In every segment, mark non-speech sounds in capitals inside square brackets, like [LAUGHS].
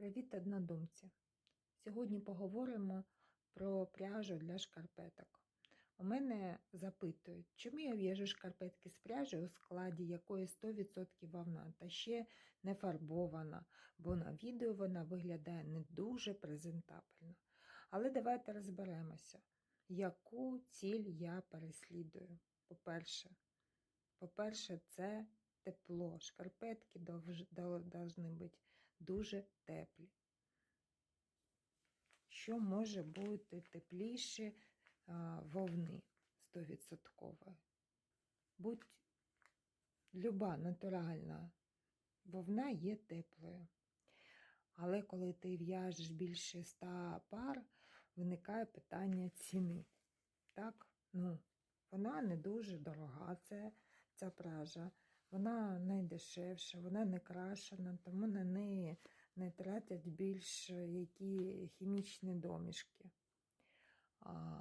Привіт, однодумці! Сьогодні поговоримо про пряжу для шкарпеток. У мене запитують, чому я в'яжу шкарпетки з пряжі, у складі якої 100% вовна, та ще не фарбована, бо на відео вона виглядає не дуже презентабельно. Але давайте розберемося, яку ціль я переслідую. По-перше, по-перше, це тепло. Шкарпетки повинні бути дуже теплі. Що може бути тепліше вовни 100%? Будь люба натуральна вовна є теплою. Але коли ти в'яжеш більше 100 пар, виникає питання ціни. Так? Ну, вона не дуже дорога, це, ця пряжа. Вона найдешевша, вона не крашена, тому на неї не тратять більш які хімічні домішки. А,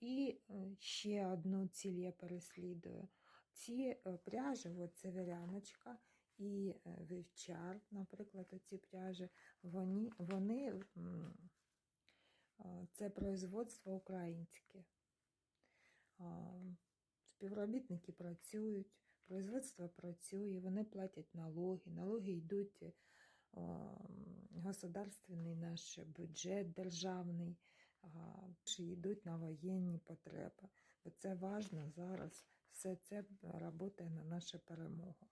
І ще одну ціль я переслідую. Ці пряжі, от северяночка і вівчар, наприклад, ці пряжі, вони, вони це производство українське. Співробітники працюють, производство працює, вони платять налоги, налоги йдуть государственний наш бюджет державний, чи йдуть на воєнні потреби. Бо це важливо зараз, все це працює на нашу перемогу.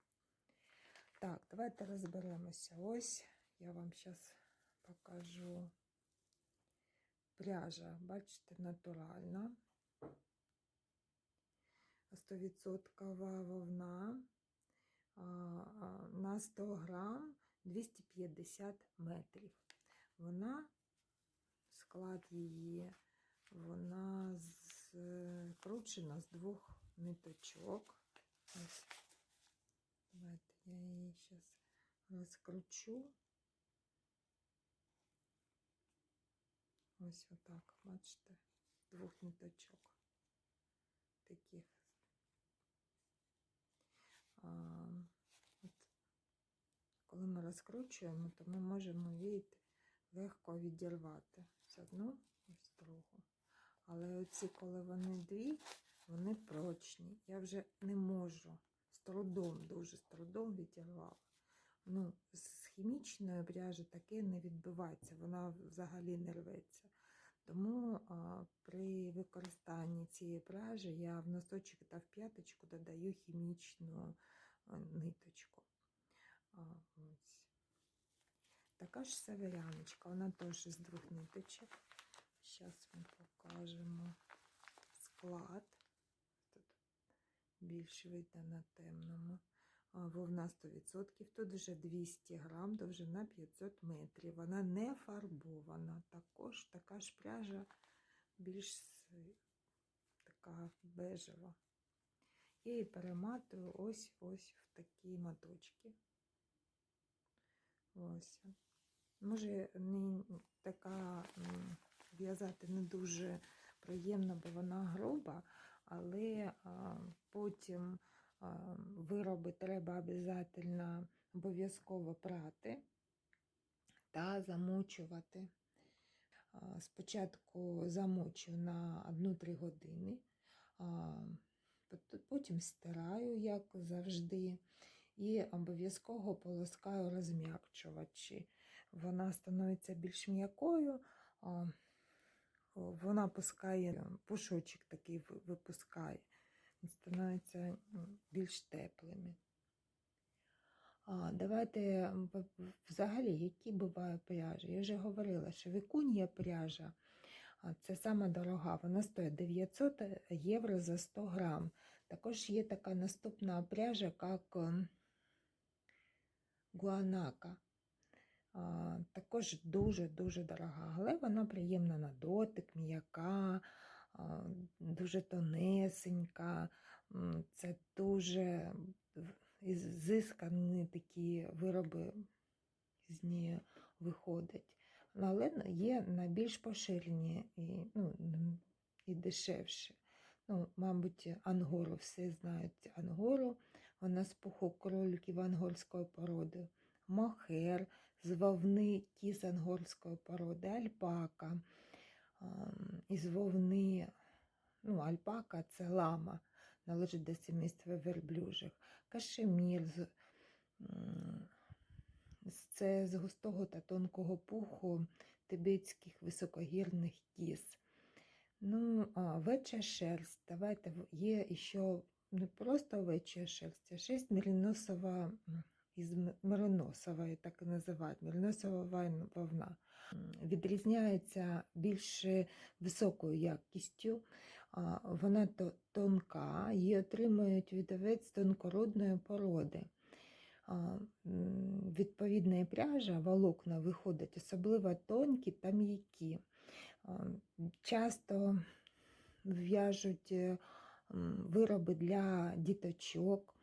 Так, давайте розберемося. Ось я вам зараз покажу пряжа, бачите, натуральна. 100% вовна на 100 грам 250 метрів. Вона, склад її, вона скручена з двох ниточок. Ось. Давайте я її зараз розкручу. Ось отак, бачите, двох ниточок таких. А, от, розкручуємо, то ми можемо видіти, легко відірвати з одну і з другу. Але оці, коли вони дві, вони прочні. Я вже не можу з трудом, дуже з трудом відірвала. Ну, з хімічної пряжі таке не відбувається, вона взагалі не рветься. Тому а, при використанні цієї пряжі я в носочок та в п'яточку додаю хімічну ниточку. Така ж северяночка, вона теж з двох ниточок. Зараз ми покажемо склад. Тут більш видно на темному. Вовна 100%, тут вже 200 грам, довжина 500 метрів. Вона не фарбована. Також така ж пряжа більш така бежева. Я її перематую ось ось в такі моточки. Ось. Може, не така в'язати не дуже приємно, бо вона груба, але а, потім а, вироби треба обов'язково обов'язково прати та замочувати. А, спочатку замочу на 1-3 години, а, потім стираю, як завжди. І обов'язково полоскаю розм'якчувачі. Вона становиться більш м'якою, вона пускає, пушочок такий випускає, становиться більш теплими. Давайте взагалі, які бувають пряжі. Я вже говорила, що вікун'я пряжа це сама дорога, вона стоїть 900 євро за 100 грам. Також є така наступна пряжа, як гуанака. Також дуже-дуже дорога, але вона приємна на дотик, м'яка, дуже тонесенька, це дуже зискані такі вироби з неї виходять. Але є на більш поширені і ну, і дешевші. Ну, Мабуть, ангору всі знають ангору, вона з пуху кроликів ангорської породи, мохер з вовни кіз ангорської породи альпака, ам, із вовни, ну, альпака це лама, належить до сімейства верблюжих, кашемір, з, це з густого та тонкого пуху тибетських високогірних кіз. Ну, а, овеча шерсть. Давайте є ще не просто овеча шерсть, а шерсть мериносова із мериносової, так і називають, мериносова вовна. Відрізняється більш високою якістю. Вона тонка, її отримують від овець тонкородної породи. Відповідна пряжа, волокна виходять особливо тонкі та м'які. Часто в'яжуть е, вироби для діточок.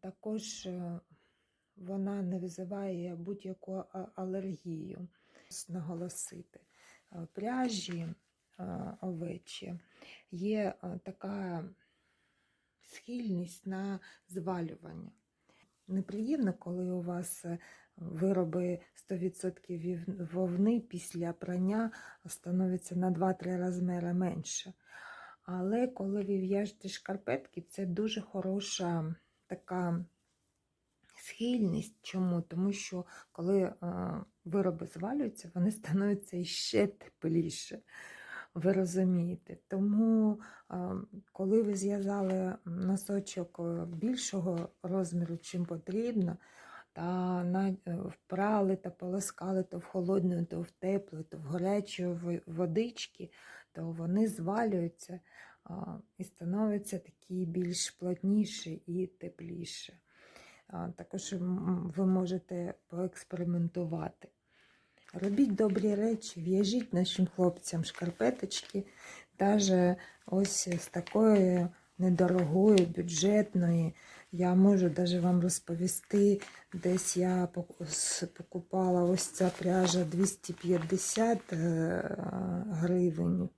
Також е, вона не визиває будь-яку алергію. Наголосити. Е, Пряжі е, овечі є така схильність на звалювання. Неприємно, коли у вас вироби 100% вовни після прання становиться на 2-3 розміри менше. Але коли ви в'яжете шкарпетки, це дуже хороша така схильність. Чому? Тому що коли е, вироби звалюються, вони [LAUGHS] становляться ще тепліше. Ви розумієте. Тому, е, коли ви зв'язали носочок е, більшого розміру, чим потрібно, та впрали та полоскали то в холодну, то в теплу, то в гарячу водички, то вони звалюються і становляться такі більш плотніші і тепліші. Також ви можете поекспериментувати. Робіть добрі речі, в'яжіть нашим хлопцям шкарпеточки, навіть ось з такої недорогої, бюджетної. Я можу навіть вам розповісти, десь я покупала ось ця пряжа 250 е, гривень.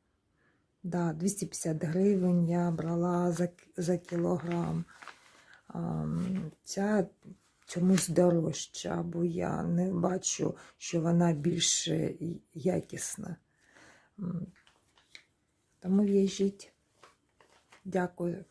Да, 250 гривень я брала за, за кілограм. Ам, Ця чомусь дорожча, бо я не бачу, що вона більш е, якісна. Тому в'яжіть. Дякую